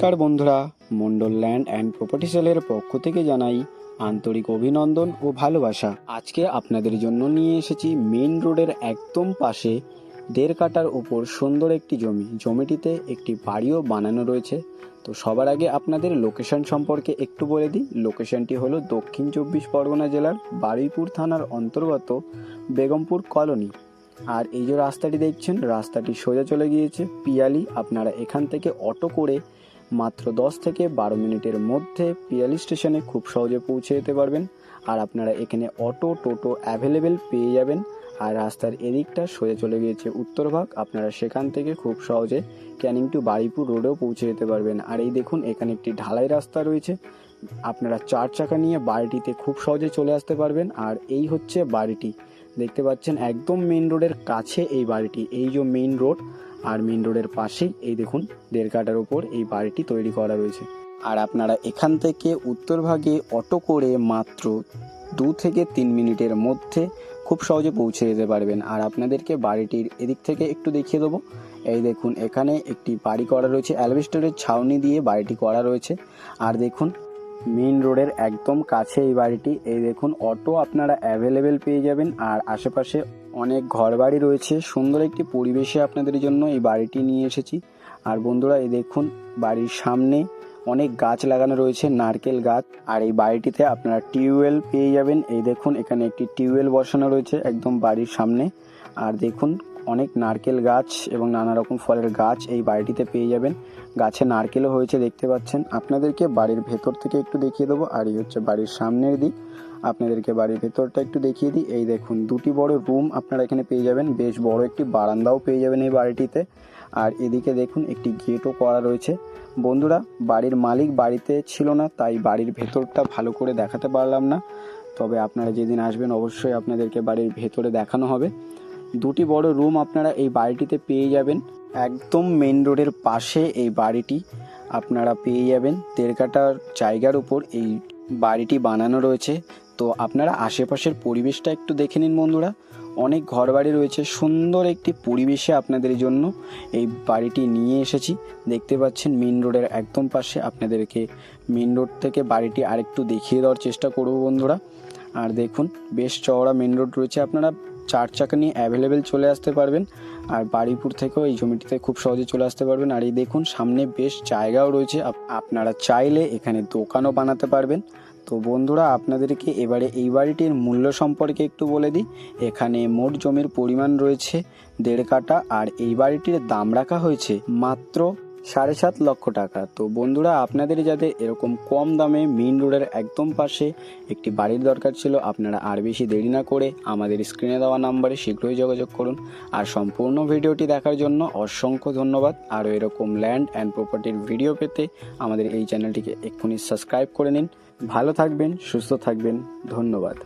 নমস্কার বন্ধুরা, Mondal land and property সেলের পক্ষ থেকে জানাই আন্তরিক অভিনন্দন ও ভালোবাসা। আজকে আপনাদের জন্য নিয়ে এসেছি মেইন রোডের একদম পাশে দেড় কাটার উপর সুন্দর একটি জমি। জমিটিতে একটি বাড়িও বানানো রয়েছে। তো সবার আগে আপনাদের লোকেশন সম্পর্কে একটু বলে দিই। লোকেশনটি হলো দক্ষিণ চব্বিশ পরগনা জেলার বারুইপুর থানার অন্তর্গত বেগমপুর কলোনি। আর এই যে রাস্তাটি দেখছেন, রাস্তাটি সোজা চলে গিয়েছে। পিয়ালি, আপনারা এখান থেকে অটো করে মাত্র দশ থেকে বারো মিনিটের মধ্যে পিয়ালি স্টেশনে খুব সহজে পৌঁছে যেতে পারবেন। আর আপনারা এখানে অটো, টোটো অ্যাভেলেবেল পেয়ে যাবেন। আর রাস্তার এদিকটা সোজা চলে গিয়েছে উত্তরভাগ আপনারা সেখান থেকে খুব সহজে ক্যানিং টু বারুইপুর রোডেও পৌঁছে যেতে পারবেন। আর এই দেখুন, এখানে একটি ঢালাই রাস্তা রয়েছে। আপনারা চার চাকা নিয়ে বাড়িটিতে খুব সহজে চলে আসতে পারবেন। আর এই হচ্ছে বাড়িটি। দেখতে পাচ্ছেন, একদম মেইন রোডের কাছে এই বাড়িটি। এই যে মেইন রোড আর মেন রোডের পাশেই এই দেখুন দেড় কাটার ওপর এই বাড়িটি তৈরি করা রয়েছে। আর আপনারা এখান থেকে উত্তরভাগে অটো করে মাত্র দু থেকে তিন মিনিটের মধ্যে খুব সহজে পৌঁছে যেতে পারবেন। আর আপনাদেরকে বাড়িটির এদিক থেকে একটু দেখিয়ে দেবো। এই দেখুন, এখানে একটি বাড়ি করা রয়েছে। অ্যালবেস্টারের ছাউনি দিয়ে বাড়িটি করা রয়েছে। আর দেখুন মেইন রোডের একদম কাছে এই বাড়িটি। এই দেখুন, অটো আপনারা অ্যাভেলেবেল পেয়ে যাবেন। আর আশেপাশে অনেক ঘরবাড়ি রয়েছে। সুন্দর একটি পরিবেশে আপনাদের জন্য এই বাড়িটি নিয়ে এসেছি। আর বন্ধুরা, এই দেখুন, বাড়ির সামনে অনেক গাছ লাগানো রয়েছে, নারকেল গাছ। আর এই বাড়িটিতে আপনারা টিউবওয়েল পেয়ে যাবেন। এই দেখুন, এখানে একটি টিউবওয়েল বসানো রয়েছে একদম বাড়ির সামনে। আর দেখুন অনেক নারকেল গাছ এবং নানা রকম ফলের গাছ এই বাড়িটিতে পেয়ে যাবেন। গাছে নারকেলও হয়েছে, দেখতে পাচ্ছেন। আপনাদেরকে বাড়ির ভেতর থেকে একটু দেখিয়ে দেবো, আর এই হচ্ছে বাড়ির সামনের দিক। আপনাদেরকে বাড়ির ভেতরটা একটু দেখিয়ে দিই। এই দেখুন, দুটি বড় রুম আপনারা এখানে পেয়ে যাবেন। বেশ বড় একটি বারান্দাও পেয়ে যাবেন এই বাড়িটিতে। আর এদিকে দেখুন, একটি গেটও করা রয়েছে। বন্ধুরা, বাড়ির মালিক বাড়িতে ছিল না, তাই বাড়ির ভেতরটা ভালো করে দেখাতে পারলাম না। তবে আপনারা যেদিন আসবেন, অবশ্যই আপনাদেরকে বাড়ির ভেতরে দেখানো হবে। দুটি বড় রুম আপনারা এই বাড়িটিতে পেয়ে যাবেন। একদম মেন রোডের পাশে এই বাড়িটি আপনারা পেয়ে যাবেন। দেড় কাটার জায়গার উপর এই বাড়িটি বানানো রয়েছে। তো আপনারা আশেপাশের পরিবেশটা একটু দেখে নিন বন্ধুরা। অনেক ঘরবাড়ি রয়েছে। সুন্দর একটি পরিবেশে আপনাদের জন্য এই বাড়িটি নিয়ে এসেছি। দেখতে পাচ্ছেন মেন রোডের একদম পাশে আপনাদেরকে মেন রোড থেকে বাড়িটি আরেকটু দেখিয়ে দেওয়ার চেষ্টা করব বন্ধুরা। আর দেখুন, বেশ চওড়া মেন রোড রয়েছে। আপনারা চার চাকা নিয়ে অ্যাভেলেবেল চলে আসতে পারবেন। আর বাড়িপুর থেকেও এই জমিটিতে খুব সহজে চলে আসতে পারবেন। আর এই দেখুন, সামনে বেশ জায়গাও রয়েছে। আপ- আপনারা চাইলে এখানে দোকানও বানাতে পারবেন। তো বন্ধুরা, আপনাদেরকে এবারে এই বাড়িটির মূল্য সম্পর্কে একটু বলে দিই। এখানে মোট জমির পরিমাণ রয়েছে দেড় কাটা আর এই বাড়িটির দাম রাখা হয়েছে মাত্র সাড়ে সাত লক্ষ টাকা। তো বন্ধুরা আপনাদের যাদের এরকম কম দামে মেইন রোডের একদম পাশে একটি বাড়ির দরকার ছিল, আপনারা আর বেশি দেরি না করে আমাদের স্ক্রিনে দেওয়া নাম্বারে শীঘ্রই যোগাযোগ করুন। আর সম্পূর্ণ ভিডিওটি দেখার জন্য অসংখ্য ধন্যবাদ। আর এরকম ল্যান্ড অ্যান্ড প্রপার্টির ভিডিও পেতে আমাদের এই চ্যানেলটিকে এক্ষুনি সাবস্ক্রাইব করে নিন। ভালো থাকবেন, সুস্থ থাকবেন। ধন্যবাদ।